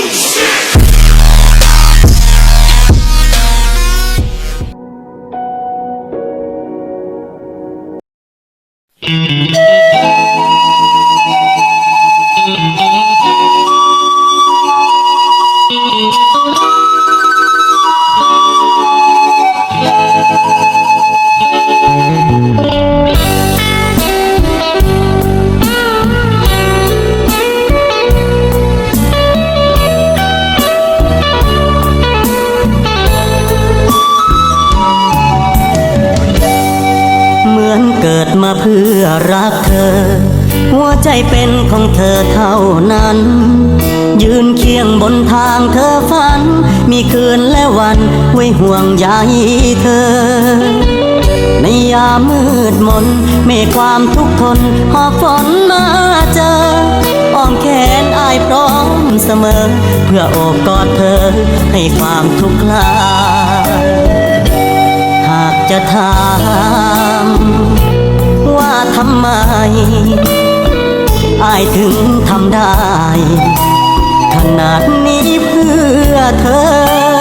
เวใจเป็นของเธอเท่านั้น ยืนเคียงบนทางเธอฝัน มีคืนและวันไว้ห่วงใยเธอ ในยามมืดมนเมฆความทุกข์ทนหอบฝนมาเจออ้อมแขนอายพร้อมเสมอ เพื่อโอบกอดเธอให้ความทุกข์ลาหากจะถามว่าทำไม อายถึงทำได้ ขนาดนี้เพื่อเธอ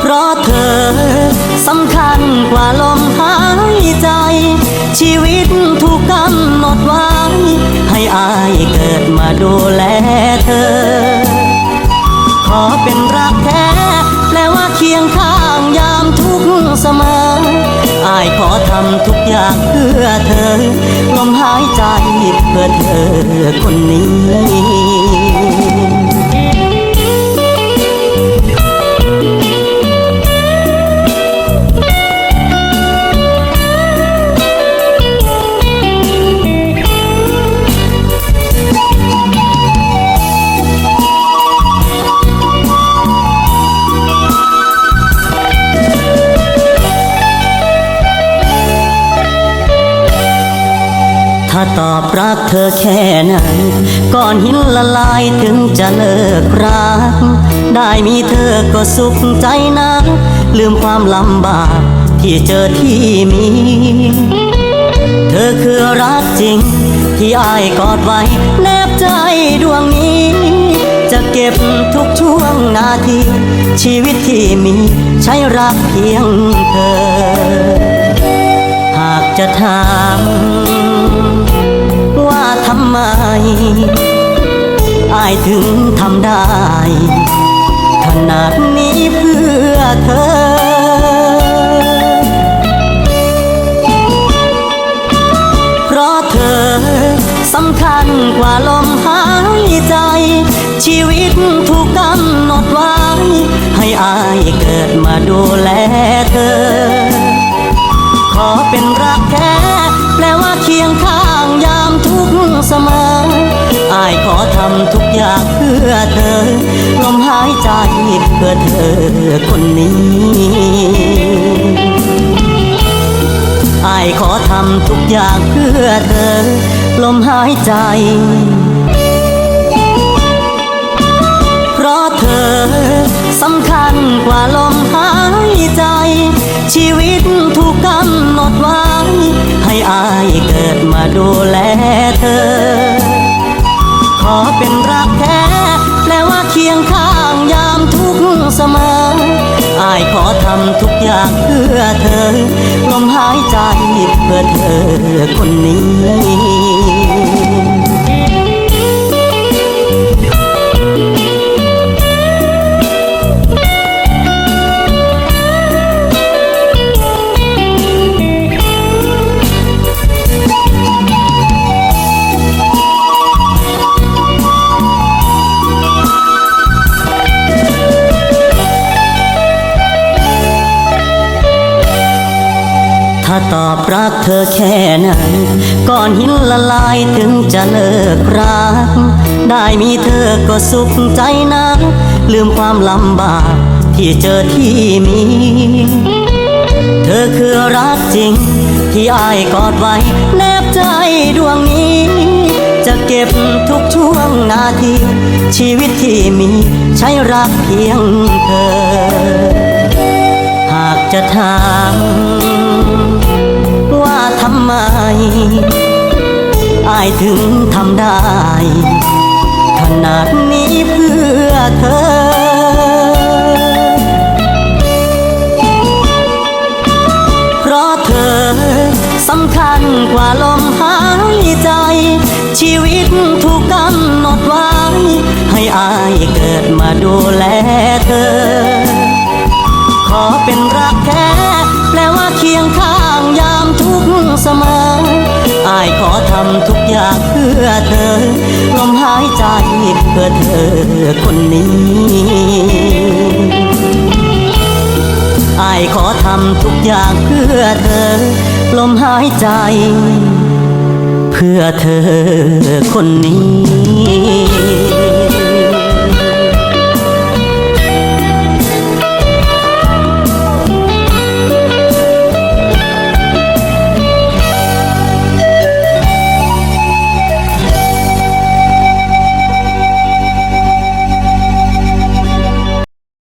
เพราะเธอสำคัญกว่าลมหายใจ ชีวิตถูกกำหนดไว้ ให้อายเกิดมาดูแลเธอ ขอเป็นรักำทุกอย่างเพื่อเธอลมหายใจเพื่อเธอคนนี้ ตอบรักเธอแค่ไหนก่อนหินละลายถึงจะเลิกรัก ได้มีเธอก็สุขใจนะ ลืมความลำบากที่เจอที่มี เธอคือรักจริง ที่อายกอดไว้ แนบใจดวงนี้ จะเก็บทุกช่วงนาที ชีวิตที่มีใช้รักเพียงเธอ หากจะถามว่า อายถึงทำได้ ขนาดนี้เพื่อเธอเพราะเธอสำคัญกว่าลมหายใจ ชีวิตถูกกำหนดไว้ ให้อายเกิดมาดูแลเธอ ขอเป็นรักแท้แปลว่าเคียงข้าง ทำทุกอย่างเพื่อเธอลมหายใจเพื่อเธอคนนี้อายขอทำทุกอย่างเพื่อเธอ ลมหายใจ เพราะเธอสำคัญกว่าลมหายใจ ชีวิตถูกกำหนดไว้ ให้อายเกิดมาดูแลเธอขอ เป็นรักแท้แปลว่าเคียงข้างยามทุกเสมออายขอทำทุกอย่างเพื่อเธอลมหายใจเพื่อเธอคนนี้ ถ้าตอบรักเธอแค่ไหนก่อนหินละลายถึงจะเลิกรัก ได้มีเธอก็สุขใจนะ ลืมความลำบากที่เจอที่มี เธอคือรักจริง ที่อายกอดไว้ แนบใจดวงนี้ จะเก็บทุกช่วงนาที ชีวิตที่มีใช้รักเพียงเธอ หากจะถาม ไมอายถึงทำได้ ขนาดนี้เพื่อเธอเพราะเธอสำคัญกว่าลมหายใจ ชีวิตถูกกำหนดไว้ ให้อายเกิดมาดูแลำทุกอย่างเพื่อเธอลมหายใจเพื่อเธอคนนี้อายขอทำทุกอย่างเพื่อเธอ ลมหายใจ เพื่อเธอคนนี้